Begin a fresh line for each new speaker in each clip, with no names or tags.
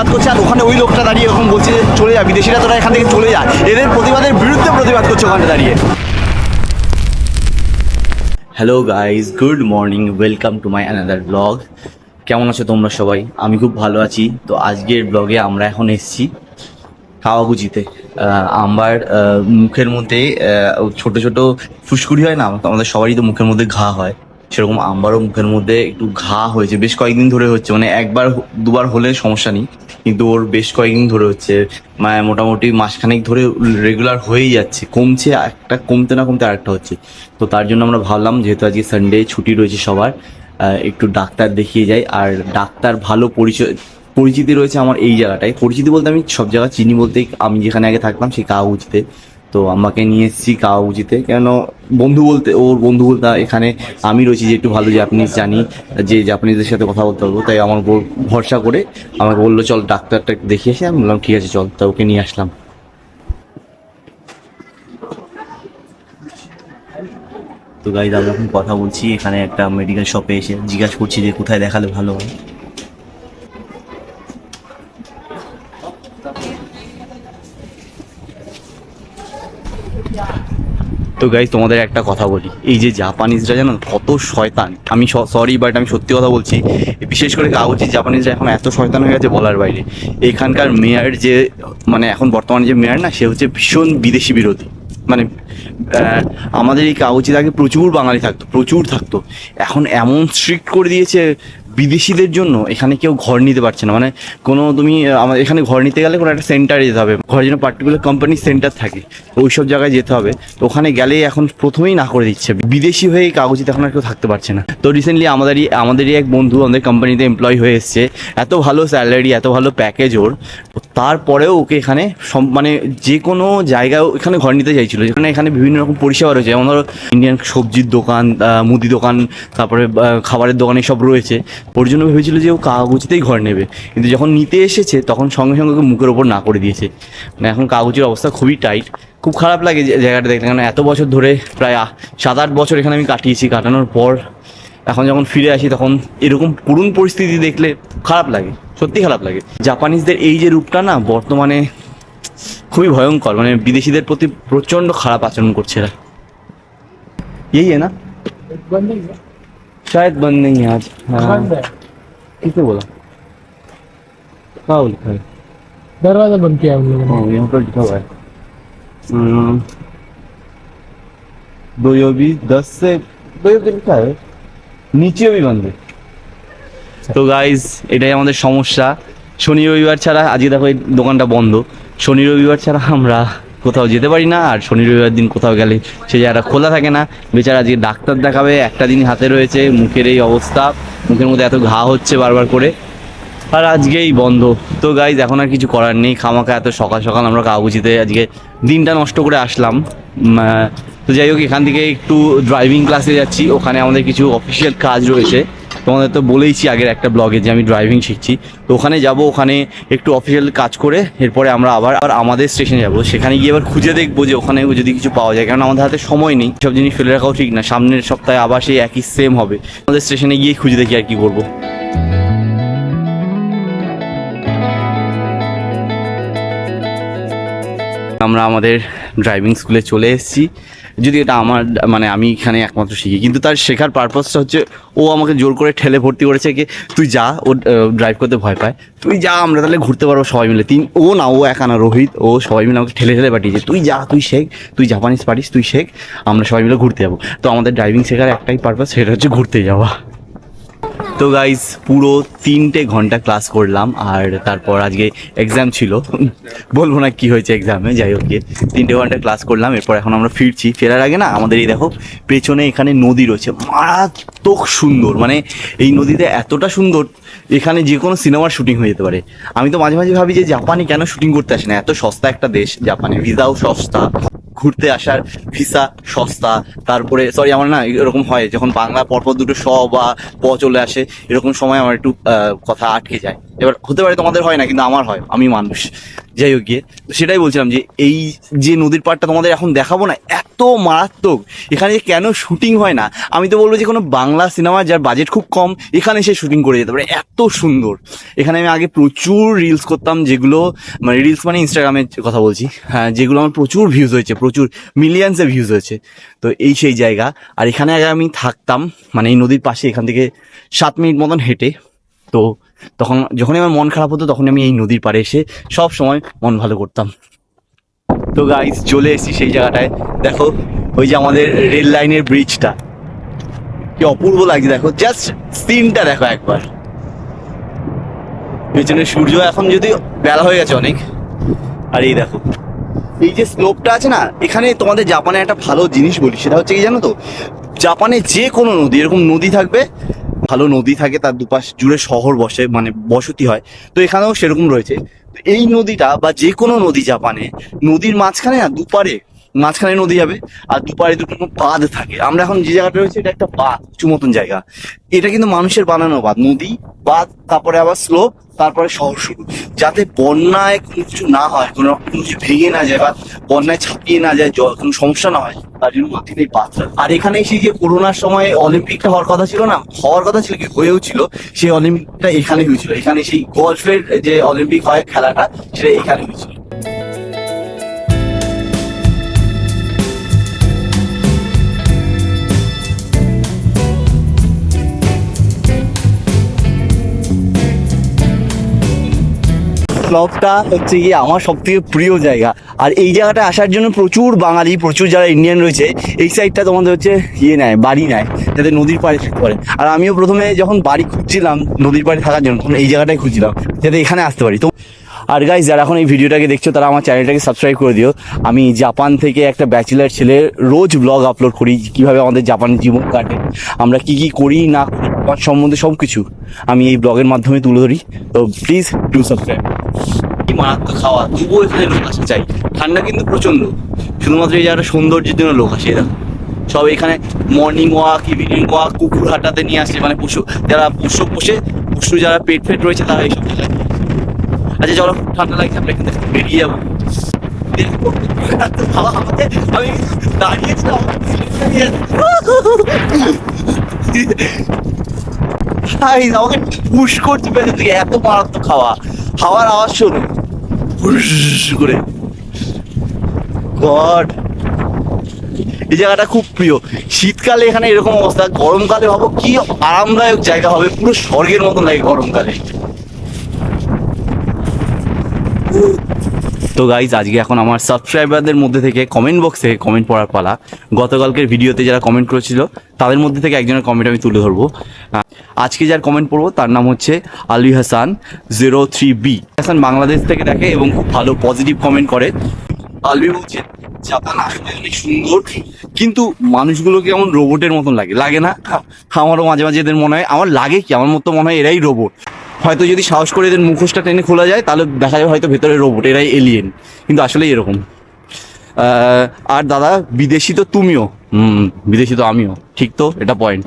প্রতিবাদ করছে আর ওখানে ওই লোকটা দাঁড়িয়ে ওরকম বলছে চলে যা বিদেশিরা তোরা এখান থেকে চলে যা। এদের প্রতিবাদের বিরুদ্ধে প্রতিবাদ করছে ওখানে দাঁড়িয়ে। Hello guys good morning welcome to my another blog কেমন আছো তোমরা সবাই? আমি খুব ভালো আছি। তো আজকের ব্লগে আমরা এখন এসেছি কাওয়াগুচিতে আহ, আমার মুখের মধ্যে ছোট ছোট ফুসকুড়ি হয় না? আমাদের সবারই তো মুখের মধ্যে ঘা হয়। সেরকম আমারও মুখের মধ্যে একটু ঘা হয়েছে। বেশ কয়েকদিন ধরে হচ্ছে মানে একবার দুবার হলে সমস্যা নেই, কিন্তু ওর বেশ কয়েকদিন ধরে হচ্ছে। মানে মোটামুটি মাসখানেক ধরে রেগুলার হয়েই যাচ্ছে, কমছে একটা, কমতে না কমতে আরেকটা হচ্ছে। তো তার জন্য আমরা ভাবলাম, যেহেতু আজকে সানডে ছুটি রয়েছে সবার একটু ডাক্তার দেখিয়ে যাই। আর ডাক্তার ভালো পরিচয়, পরিচিতি রয়েছে আমার এই জায়গাটায়। পরিচিতি বলতে আমি সব জায়গা চিনি বলতে, আমি যেখানে আগে থাকতাম সেই কাউচিতে তো আমাকে নিয়ে এসেছি কাউচিতে কেন বন্ধু বলতে, ওর বন্ধু বলতে এখানে আমি রয়েছি যে একটু ভালো জাপানিজ জানি, যে জাপানিজদের সাথে কথা বলতে পারব। তাই আমার উপর ভরসা করে আমাকে বলল, চল ডাক্তারটা একটু দেখিয়ে এসে আমি বললাম, ঠিক আছে, চল। তা ওকে নিয়ে আসলাম। তো গাইজ আমরা এখন কথা বলছি। এখানে একটা মেডিকেল শপে এসে জিজ্ঞাসা করছি যে কোথায় দেখালে ভালো হয়। তো গাইজ তোমাদের একটা কথা বলি। এই যে জাপানিজরা জানো, কত শয়তান। আমি সরি বাট আমি সত্যি কথা বলছি। বিশেষ করে কাগজি জাপানিজরা এখন এত শয়তান হয়ে গেছে বলার বাইরে। এখানকার মেয়ার যে মানে এখন বর্তমানে যে মেয়ার না, সে হচ্ছে ভীষণ বিদেশি বিরোধী। মানে আমাদের এই কাগজিতে আগে প্রচুর বাঙালি থাকতো, প্রচুর থাকতো। এখন এমন স্ট্রিক্ট করে দিয়েছে বিদেশিদের জন্য এখানে কেউ ঘর নিতে পারছে না। মানে কোনো তুমি আমাদের এখানে ঘর নিতে গেলে কোনো একটা সেন্টারে যেতে হবে। ঘরের জন্য পার্টিকুলার কোম্পানির সেন্টার থাকে ওই সব জায়গায় যেতে হবে। তো ওখানে গেলে এখন প্রথমেই না করে দিচ্ছে। বিদেশি হয়ে এই কাগজিতে এখন আর কেউ থাকতে পারছে না। তো রিসেন্টলি আমাদেরই আমাদেরই এক বন্ধু আমাদের কোম্পানিতে এমপ্লয় হয়ে এসছে। এত ভালো স্যালারি এত ভালো প্যাকেজ ওর। তারপরেও ওকে এখানে মানে যে কোনো জায়গায় এখানে ঘর নিতে চাইছিল। যেখানে এখানে বিভিন্ন রকম পরিষেবা রয়েছে। যেমন ধরো ইন্ডিয়ান সবজির দোকান মুদি দোকান, তারপরে খাবারের দোকান সব রয়েছে। ওর জন্য ভেবেছিল যে ও কাগজিতেই ঘর নেবে। কিন্তু যখন নিতে এসেছে, তখন সঙ্গে সঙ্গে ওকে মুখের ওপর না করে দিয়েছে। মানে এখন কাগজের অবস্থা খুবই টাইট। খুব খারাপ লাগে জায়গাটা দেখতে, কারণ এত বছর ধরে প্রায় সাত আট বছর এখানে আমি কাটিয়েছি, কাটানোর পর এখন যখন ফিরে আসি, তখন এরকম করুণ পরিস্থিতি দেখলে খারাপ লাগে, সত্যি খারাপ লাগে। জাপানিজদের এই যে রূপটা না, বর্তমানে খুবই ভয়ঙ্কর। মানে বিদেশিদের প্রতি প্রচণ্ড খারাপ আচরণ করছে এরা।
এই না?
शायद बंद नहीं है आज हाँ
बंद है
किसने बोला कहाँ लिखा है
दरवाजा बंद किया हम लोगों ने
हाँ यहाँ पर लिखा हुआ है हम्म, दो यो भी दस से दो यो भी लिखा है নিচেও বি বন্ধ তো গাইজ এটাই আমাদের সমস্যা শনি রবিবার ছাড়া আজকে দেখো এই দোকানটা বন্ধ শনি রবিবার ছাড়া আমরা কোথাও যেতে পারি না, আর শনি রবিবার দিন কোথাও গেলে সে জায়গাটা খোলা থাকে না। বেচারা আজকে ডাক্তার দেখাবে, একটা দিন হাতে রয়েছে, মুখের এই অবস্থা। মুখের মধ্যে এত ঘা হচ্ছে বারবার করে। আর আজকেই বন্ধ। তো গাইজ এখন আর কিছু করার নেই, খামাখা এত সকাল সকাল আমরা কাগুচিতে আজকে দিনটা নষ্ট করে আসলাম। তো যাই হোক, এখান থেকে একটু ড্রাইভিং ক্লাসে যাচ্ছি। ওখানে আমাদের কিছু অফিসিয়াল কাজ রয়েছে। তোমাদের তো বলেইছি আগের একটা ব্লগে যে আমি ড্রাইভিং শিখছি। তো ওখানে যাব, ওখানে একটু অফিসিয়াল কাজ করে, এরপরে আমরা আবার আবার আমাদের স্টেশনে যাব। সেখানে গিয়ে আবার খুঁজে দেখব যে ওখানে যদি কিছু পাওয়া যায়, কারণ আমাদের হাতে সময় নেই। সব জিনিস ফেলে রাখাও ঠিক না। সামনের সপ্তাহে আবার সেই একই সেম হবে। আমাদের স্টেশনে গিয়ে খুঁজে দেখি আর কি করব। আমরা আমাদের ড্রাইভিং স্কুলে চলে এসেছি। যদি এটা আমার মানে আমি এখানে একমাত্র শিখি। কিন্তু তার শেখার পারপাসটা হচ্ছে, ও আমাকে জোর করে ঠেলে ভর্তি করেছে কি, তুই যা, ও ড্রাইভ করতে ভয় পায়। তুই যা, আমরা তাহলে ঘুরতে পারব সবাই মিলে। তিন, ও না, ও একা না, রোহিত, ও সবাই মিলে আমাকে ঠেলে ঠেলে পাঠিয়েছে। তুই যা, তুই শেখ, তুই জাপানিজ পারিস, তুই শেখ, আমরা সবাই মিলে ঘুরতে যাব। তো আমাদের ড্রাইভিং শেখার একটাই পারপাস সেটা হচ্ছে ঘুরতে যাওয়া। তো গাইজ পুরো তিনটে ঘণ্টা ক্লাস করলাম আর তারপর আজকে এক্সাম ছিল। বলব না কি হয়েছে এক্সামে যাই হোক তিনটে ঘণ্টা ক্লাস করলাম, এরপর এখন আমরা ফিরছি। ফেরার আগে না, আমাদের এই দেখো, পেছনে এখানে নদী রয়েছে, মারাত্মক সুন্দর। মানে এই নদীতে এতটা সুন্দর, এখানে যে কোনো সিনেমার শুটিং হয়ে যেতে পারে। আমি তো মাঝে মাঝে ভাবি যে জাপানে কেন শুটিং করতে আসে না? এত সস্তা একটা দেশ, জাপানে। ভিসাও সস্তা। ঘুরতে আসার ভিসা সস্তা, তারপরে সরি আমার না এরকম হয়, যখন বাংলা পরপর দুটো স বা প চলে আসে, এরকম সময় আমার একটু কথা আটকে যায়। এবার হতে পারে তোমাদের হয় না, কিন্তু আমার হয়, আমি মানুষ। যাই হোক গিয়ে, তো সেটাই বলছিলাম যে এই যে নদীর পাড়টা তোমাদের এখন দেখাবো না, এত মারাত্মক। এখানে যে কেন শুটিং হয় না? আমি তো বলব যে কোনো বাংলা সিনেমা যার বাজেট খুব কম, এখানে সে শুটিং করে যেতে পারে। এত সুন্দর। এখানে আমি আগে প্রচুর রিলস করতাম যেগুলো মানে রিলস মানে ইনস্টাগ্রামের কথা বলছি হ্যাঁ যেগুলো আমার প্রচুর ভিউজ হয়েছে, প্রচুর মিলিয়ন্সে ভিউজ হয়েছে। তো এই সেই জায়গা। আর এখানে আগে আমি থাকতাম মানে এই নদীর পাশে এখান থেকে সাত মিনিট মতন হেঁটে তো তখন যখনই আমার মন খারাপ হতো তখন আমি এই নদীর পাড়ে এসে সব সময় মন ভালো করতাম। তো গাইস চলে এসেছি সেই জায়গাটায়। দেখো, ওই যে আমাদের রেল লাইনের ব্রিজটা কি অপূর্ব লাগছে, দেখো। জাস্ট সিনটা দেখো একবার। পেছনে সূর্য এখন যদি বেলা হয়ে গেছে অনেক। আর এই দেখো, এই যে স্লোপটা আছে না, এখানে তোমাদের জাপানে একটা ভালো জিনিস বলি, সেটা হচ্ছে কি জানো তো? জাপানে যে কোনো নদী, এরকম নদী থাকবে ভালো নদী থাকে, তার দুপাশ জুড়ে শহর বসে মানে বসতি হয়, তো এখানেও সেরকম রয়েছে। এই নদীটা বা যে কোনো নদী জাপানে, নদীর মাঝখানে না দুপারে মাঝখানে নদী যাবে, আর দুপারে দুটো বাঁধ থাকে। আমরা এখন যে জায়গাটা রয়েছে, এটা একটা বাঁধ, উঁচু মতন জায়গা। এটা কিন্তু মানুষের বানানো বাঁধ। নদী, বাঁধ, তারপরে আবার স্লোপ তারপরে শহর শুরু। যাতে বন্যায় কোনো কিছু না হয়, কোনো রকম কিছু ভেঙে না যায় বা বন্যায় ছাপিয়ে না যায়, জল, কোনো সমস্যা না হয়, তার জন্য মাটিতে এই বাঁধটা আর এখানে সেই যে করোনার সময় অলিম্পিকটা হওয়ার কথা ছিল না? হওয়ার কথা ছিল কি? হয়েও ছিল। সেই অলিম্পিকটা এখানে হয়েছিল। এখানে সেই গল্ফের যে অলিম্পিক হয় খেলাটা, সেটা এখানে হয়েছিল। ক্লাবটা হচ্ছে গিয়ে আমার সব থেকে প্রিয় জায়গা। আর এই জায়গাটা আসার জন্য প্রচুর বাঙালি, প্রচুর যারা ইন্ডিয়ান রয়েছে, এই সাইডটা তোমাদের হচ্ছে ইয়ে নেয়, বাড়ি নেয় যাতে নদীর পাড়ে পারে। আর আমিও প্রথমে যখন বাড়ি খুঁজছিলাম নদীর পাড়ে থাকার জন্য, তখন এই জায়গাটাই খুঁজছিলাম, যাতে এখানে আসতে পারি। তো আর গাইজ যারা এখন এই ভিডিওটাকে দেখছ, তারা আমার চ্যানেলটাকে সাবস্ক্রাইব করে দিও। আমি জাপান থেকে একটা ব্যাচেলার ছেলে রোজ ব্লগ আপলোড করি, কীভাবে আমাদের জাপানের জীবন কাটে, আমরা কি কি করি, না করি সম্বন্ধে সব কিছু আমি এই ব্লগের মাধ্যমে তুলে ধরি। তো প্লিজ টু সাবস্ক্রাইব কি মারাত্মক খাওয়া তবুও এখানে লোক আসতে চাই ঠান্ডা কিন্তু প্রচণ্ড শুধুমাত্র এই জায়গাটা সৌন্দর্যের জন্য লোক আসে এরকম সব এখানে মর্নিং ওয়াক ইভিনিং ওয়াক কুকুর হাঁটাতে নিয়ে আসে মানে পশু, যারা পশু পোষে, পশু যারা পেট ফেট রয়েছে, তারা এইসব জায়গায়। আচ্ছা চলো, ঠান্ডা লাগছে, আমরা এখান বেরিয়ে যাব। আমি দাঁড়িয়েছিলাম আমাকে পুশ করছে পেছন থেকে, এত মারাত্মক খাওয়া। হাওয়ার আওয়াজ শোনো। ফুস করে। গড। এই জায়গাটা খুব প্রিয়। শীতকালে এখানে এরকম অবস্থা, গরমকালে ভাবো কি আরামদায়ক জায়গা হবে, পুরো স্বর্গের মতন লাগে গরমকালে। তো গাইজ আজকে এখন আমার সাবস্ক্রাইবারদের মধ্যে থেকে কমেন্ট বক্সে কমেন্ট পড়ার পালা। গতকালকের ভিডিওতে যারা কমেন্ট করেছিল, তাদের মধ্যে থেকে একজনের কমেন্ট আমি তুলে ধরবো। আজকে যার কমেন্ট পড়ব, তার নাম হচ্ছে Ali Hasan zero three B Hasan Bangladesh থেকে দেখে এবং খুব ভালো পজিটিভ কমেন্ট করে। আলবি বলছে, জাপান আসলে অনেক সুন্দর, কিন্তু মানুষগুলো কেমন রোবটের মতন লাগে? লাগে না। আমারও মাঝে মাঝে এদের মনে হয়, আমার লাগে কি? আমার মতো মনে হয় এরাই রোবট হয়তো যদি সাহস করে এদের মুখোশটা টেনে খোলা যায়, তাহলে দেখা যাবে হয়তো ভেতরে রোবট এরাই এলিয়েন কিন্তু আসলে এরকম। আর দাদা, বিদেশি তো তুমিও। বিদেশি তো আমিও। ঠিক তো? এটা পয়েন্ট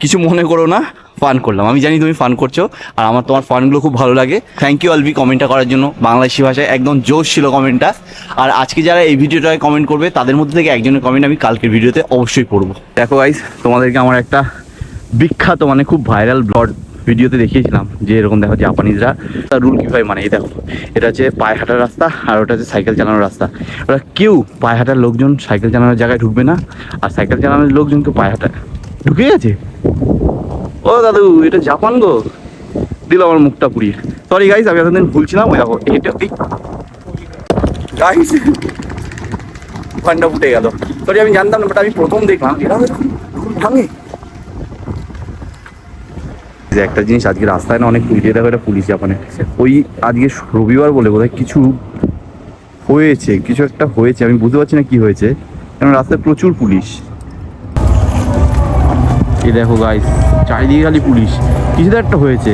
কিছু মনে করো না ফান করলাম। আমি জানি তুমি ফান করছ, আর আমার তোমার ফানগুলো খুব ভালো লাগে। থ্যাংক ইউ অলবি কমেন্টটা করার জন্য। বাংলাদেশি ভাষায় একদম জোশ ছিল কমেন্টটা আর আজকে যারা এই ভিডিওটায় কমেন্ট করবে, তাদের মধ্যে থেকে একজনের কমেন্ট আমি কালকের ভিডিওতে অবশ্যই পড়ব। দেখো গাইস তোমাদেরকে আমার একটা বিখ্যাত মানে খুব ভাইরাল ব্লগ ভিডিওতে দেখিয়েছিলাম যে এরকম দেখো জাপানিজরা তার রুল কীভাবে মানে এই দেখো, এটা হচ্ছে পায়ে হাঁটার রাস্তা আর ওটা হচ্ছে সাইকেল চালানোর রাস্তা। ওরা কেউ পায়ে হাঁটার লোকজন সাইকেল চালানোর জায়গায় ঢুকবে না আর সাইকেল চালানোর লোকজন কেউ পায়ে হাঁটা ঢুকে গেছে ও দাদু, এটা জাপান গো। দিল আমার মুখটা পুড়িয়ে। সরি গাইস আমি এতদিন ভুলছিলাম, ওই দেখো এটা গাইস ফান্ডা ফুটে গেল। সরি আমি জানতাম না বাট আমি প্রথম দেখলাম এরকম ভাঙে। যে একটা জিনিস আজকে রাস্তায় না অনেক পুলিশ দেখো একটা পুলিশ জাপানে। ওই আজকে রবিবার বলে বোধহয় কিছু হয়েছে, কিছু একটা হয়েছে, আমি বুঝতে পারছি না কি হয়েছে কেন রাস্তায় প্রচুর পুলিশ। এই দেখো গাইস চারিদিকে খালি পুলিশ। কিছু তো একটা হয়েছে।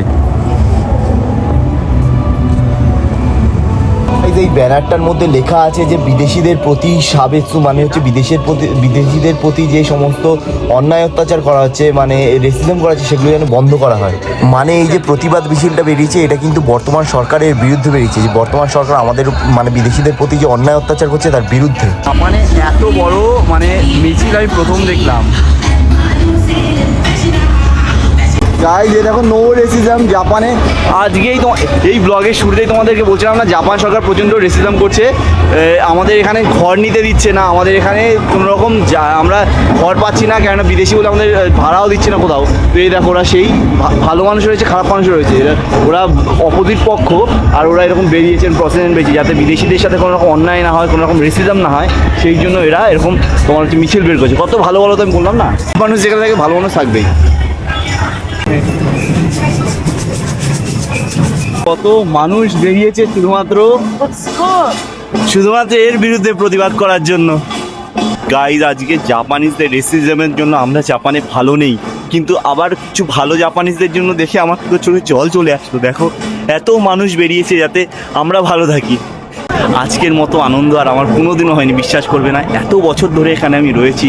গাইজ এই ব্যানারটার মধ্যে লেখা আছে যে বিদেশিদের প্রতি সাবেসু মানে হচ্ছে বিদেশের প্রতি বিদেশিদের প্রতি যে সমস্ত অন্যায় অত্যাচার করা হচ্ছে মানে রেসিজম করা হচ্ছে, সেগুলো যেন বন্ধ করা হয়। মানে এই যে প্রতিবাদ মিছিলটা বেরিয়েছে, এটা কিন্তু বর্তমান সরকারের বিরুদ্ধে বেরিয়েছে। যে বর্তমান সরকার আমাদের মানে বিদেশিদের প্রতি যে অন্যায় অত্যাচার করছে, তার বিরুদ্ধে।
মানে এত বড় মানে মিছিল আমি প্রথম দেখলাম। গাইজ এ দেখো নো রেসিজম জাপানে আজকেই তো এই ব্লগের শুরুতেই তোমাদেরকে বলছিলাম না জাপান সরকার প্রচণ্ড রেসিজম করছে। আমাদের এখানে ঘর নিতে দিচ্ছে না। আমাদের এখানে কোনো রকম যা- আমরা ঘর পাচ্ছি না, কেননা বিদেশি বলে আমাদের ভাড়াও দিচ্ছে না কোথাও। তো এই দেখো, ওরা সেই ভালো মানুষ রয়েছে, খারাপ মানুষ রয়েছে। ওরা অপোজিট পক্ষ, আর ওরা এরকম বেরিয়েছেন প্রসেসেন্ট বেরিয়েছে যাতে বিদেশিদের সাথে কোনো রকম অন্যায় না হয় কোনো রকম রেসিজম না হয়, সেই জন্য এরা এরকম তোমার হচ্ছে মিছিল বের করছে। কত ভালো ভালো তো আমি বললাম না? মানুষ যেখানে থাকে, ভালো মানুষ থাকবেই। কত মানুষ বেরিয়েছে শুধুমাত্র? শুধুমাত্র এর বিরুদ্ধে প্রতিবাদ করার জন্য। গাইজ আজকে জাপানিজদের রেসিজমের জন্য আমরা জাপানে ভালো নেই। কিন্তু আবার কিছু ভালো জাপানিজদের জন্য দেখে আমার তো চোখে জল চলে আসলো, দেখো। এত মানুষ বেরিয়েছে যাতে আমরা ভালো থাকি। আজকের মতো আনন্দ আর আমার কোনোদিনও হয়নি, বিশ্বাস করবে না। এত বছর ধরে এখানে আমি রয়েছি,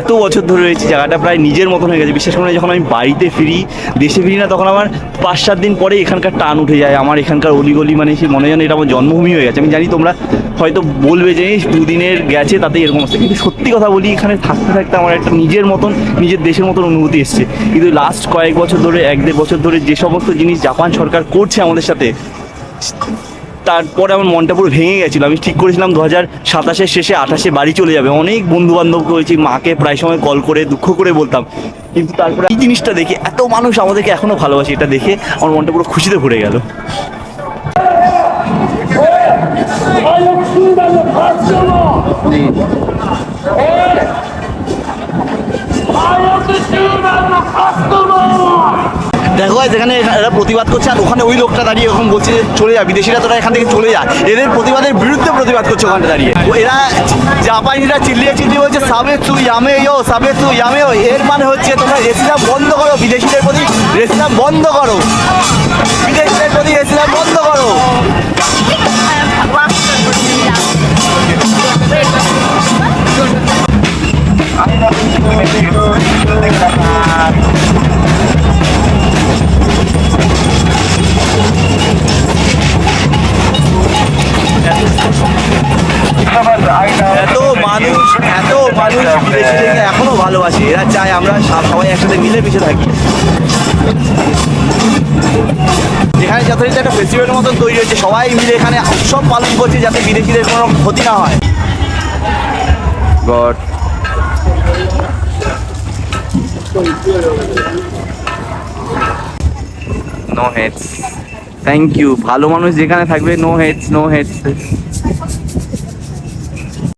এত বছর ধরে রয়েছি, জায়গাটা প্রায় নিজের মতন হয়ে গেছে। বিশ্বাস করে যখন আমি বাড়িতে ফিরি, দেশে ফিরি না, তখন আমার পাঁচ সাত দিন পরে এখানকার টান উঠে যায়। আমার এখানকার অলিগলি মানে সে মনে যেন এটা আমার জন্মভূমি হয়ে গেছে। আমি জানি তোমরা হয়তো বলবে যে দুদিনের গেছে তাতে এরকম অবস্থা। কিন্তু সত্যি কথা বলি, এখানে থাকতে থাকতে আমার একটা নিজের মতন, নিজের দেশের মতন অনুভূতি এসছে। কিন্তু লাস্ট কয়েক বছর ধরে, এক দেড় বছর ধরে যে সমস্ত জিনিস জাপান সরকার করছে আমাদের সাথে তারপরে আমার মনটা পুরো ভেঙে গেছিল। আমি ঠিক করেছিলাম দু হাজার সাতাশের শেষে আঠাশে বাড়ি চলে যাবে। অনেক বন্ধু বান্ধব করেছি, মাকে প্রায় সময় কল করে, দুঃখ করে বলতাম। কিন্তু তারপরে এই জিনিসটা দেখে এত মানুষ আমাদেরকে এখনও ভালোবাসে, এটা দেখে আমার মনটা পুরো খুশিতে ভরে গেল। দেখো যেখানে এরা প্রতিবাদ করছে, আর ওখানে ওই লোকটা দাঁড়িয়ে এরকম বলছে যে চলে যায় বিদেশিরা তোরা এখান থেকে চলে যায় এদের প্রতিবাদের বিরুদ্ধে প্রতিবাদ করছে ওখানে দাঁড়িয়ে। এরা জাপানিরা চিল্লিয়ে চিল্লিয়ে বলছে, সাবে তু ইয়ামে ইয়ো, সাবে তু ইয়ামে ইয়ো। এর মানে হচ্ছে তোমরা রেসিলাম বন্ধ করো, বিদেশিদের প্রতি রেসিলাম বন্ধ করো। বিদেশিদের প্রতি রেসিলাম বন্ধ করো। মিলে থাকি। যেখানে যথারীতি একটা ফেস্টিভ্যালের মতন তৈরি হয়েছে সবাই মিলে এখানে উৎসব পালন করছে যাতে বিদেশিদের কোনো ক্ষতি না হয়। God. No heads thank you ভালো মানুষ যেখানে থাকবে নো হেডস নো হেডস